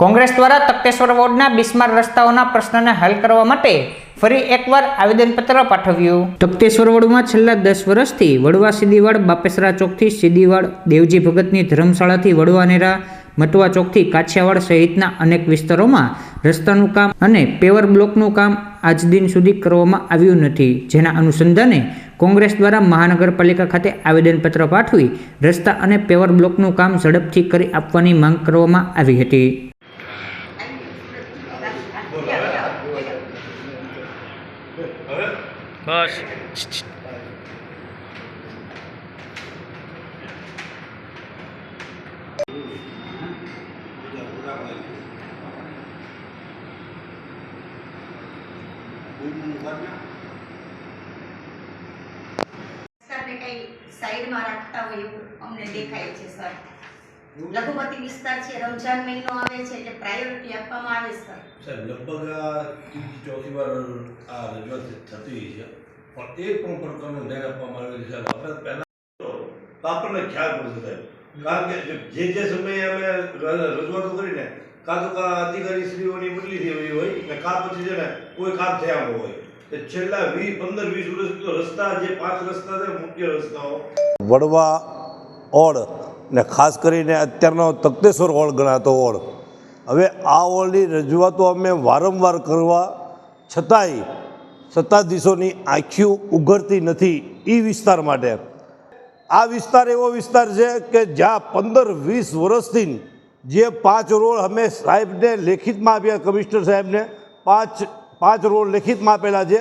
કોંગ્રેસ દ્વારા તખતેશ્વર વોર્ડના બિસ્માર રસ્તાઓના પ્રશ્નને હલ કરવા માટે ફરી એકવાર આવેદનપત્ર પાઠવ્યું. તખતેશ્વર વોર્ડમાં છેલ્લા દસ વર્ષથી વડવા સીદીવાડ બાપેસરા ચોકથી સીદીવાડ દેવજી ભગતની ધર્મશાળાથી વડવાનેરા મટવા ચોકથી કાછિયાવાડ સહિતના અનેક વિસ્તારોમાં રસ્તાનું કામ અને પેવર બ્લોકનું કામ આજ દિન સુધી કરવામાં આવ્યું નથી. જેના અનુસંધાને કોંગ્રેસ દ્વારા મહાનગરપાલિકા ખાતે આવેદનપત્ર પાઠવી રસ્તા અને પેવર બ્લોકનું કામ ઝડપથી કરી આપવાની માંગ કરવામાં આવી હતી. બસ. સાઈડમાં રાખતા હોય એવું અમને દેખાય છે સર લઘુમતી વિસ્તાર છે રમજાન મહિનો આવે છે એટલે પ્રાયોરિટી આપવામાં આવે સર સાહેબ લગભગ આ ત્રીજી ચોથી વાર આ રજૂઆત થતી છે. પણ એક પણ પ્રકારનું ધ્યાન આપવામાં આવ્યું છે આપણે પહેલાં તો આપણને ખ્યાલ પડશે સાહેબ. કારણ કે જે જે સમયે અમે રજૂઆતો કરીને કાં તો કાં અધિકારીશ્રીઓની બદલી થઈ હોય હોય ને કાં પછી છે ને કોઈ કામ થયા હોય. તો છેલ્લા વીસ પંદર વીસ વર્ષ તો રસ્તા જે પાંચ રસ્તા છે મુખ્ય રસ્તાઓ. વડવા ઓળ ને ખાસ કરીને અત્યારનો તખતેશ્વર ઓળ ગણાતો ઓળ હવે આ ઓળની રજૂઆતો અમે વારંવાર કરવા છતાંય સત્તાધીશોની આંખીઓ ઉઘડતી નથી એ વિસ્તાર માટે. આ વિસ્તાર એવો વિસ્તાર છે કે જ્યાં પંદર વીસ વર્ષથી જે પાંચ રોડ અમે સાહેબને લેખિતમાં આપ્યા, કમિશનર સાહેબને પાંચ પાંચ રોડ લેખિતમાં આપેલા છે.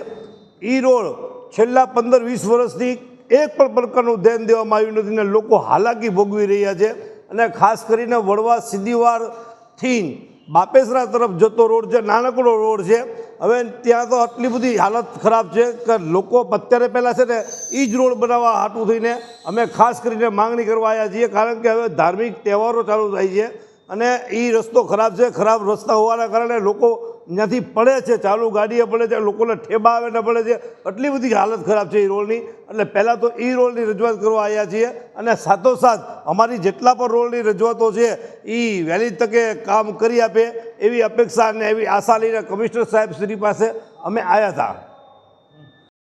એ રોડ છેલ્લા પંદર વીસ વર્ષથી એક પણ પ્રકારનું ધ્યાન દેવામાં આવ્યું નથી ને લોકો હાલાકી ભોગવી રહ્યા છે અને ખાસ કરીને વડવા સીધીવારથી બાપેસરા તરફ જતો રોડ છે, નાનકડો રોડ છે. હવે ત્યાં તો આટલી બધી હાલત ખરાબ છે કે લોકો અત્યારે પહેલાં છે ને એ જ રોડ બનાવવા હાટું થઈને અમે ખાસ કરીને માંગણી કરવા આવ્યા છીએ કારણ કે હવે ધાર્મિક તહેવારો ચાલુ થાય છે અને એ રસ્તો ખરાબ છે, ખરાબ રસ્તા હોવાના કારણે લોકો ત્યાંથી પડે છે, ચાલુ ગાડીએ પડે છે, લોકોને ઠેબા આવે ને પડે છે. આટલી બધી હાલત ખરાબ છે એ રોડની. એટલે પહેલાં તો એ રોડની રજૂઆત કરવા આવ્યા છીએ અને સાથોસાથ અમારી જેટલા પણ રોડની રજૂઆતો છે એ વહેલી તકે કામ કરી આપે એવી અપેક્ષા અને એવી આશા લઈને કમિશનર સાહેબ શ્રી પાસે અમે આવ્યા હતા.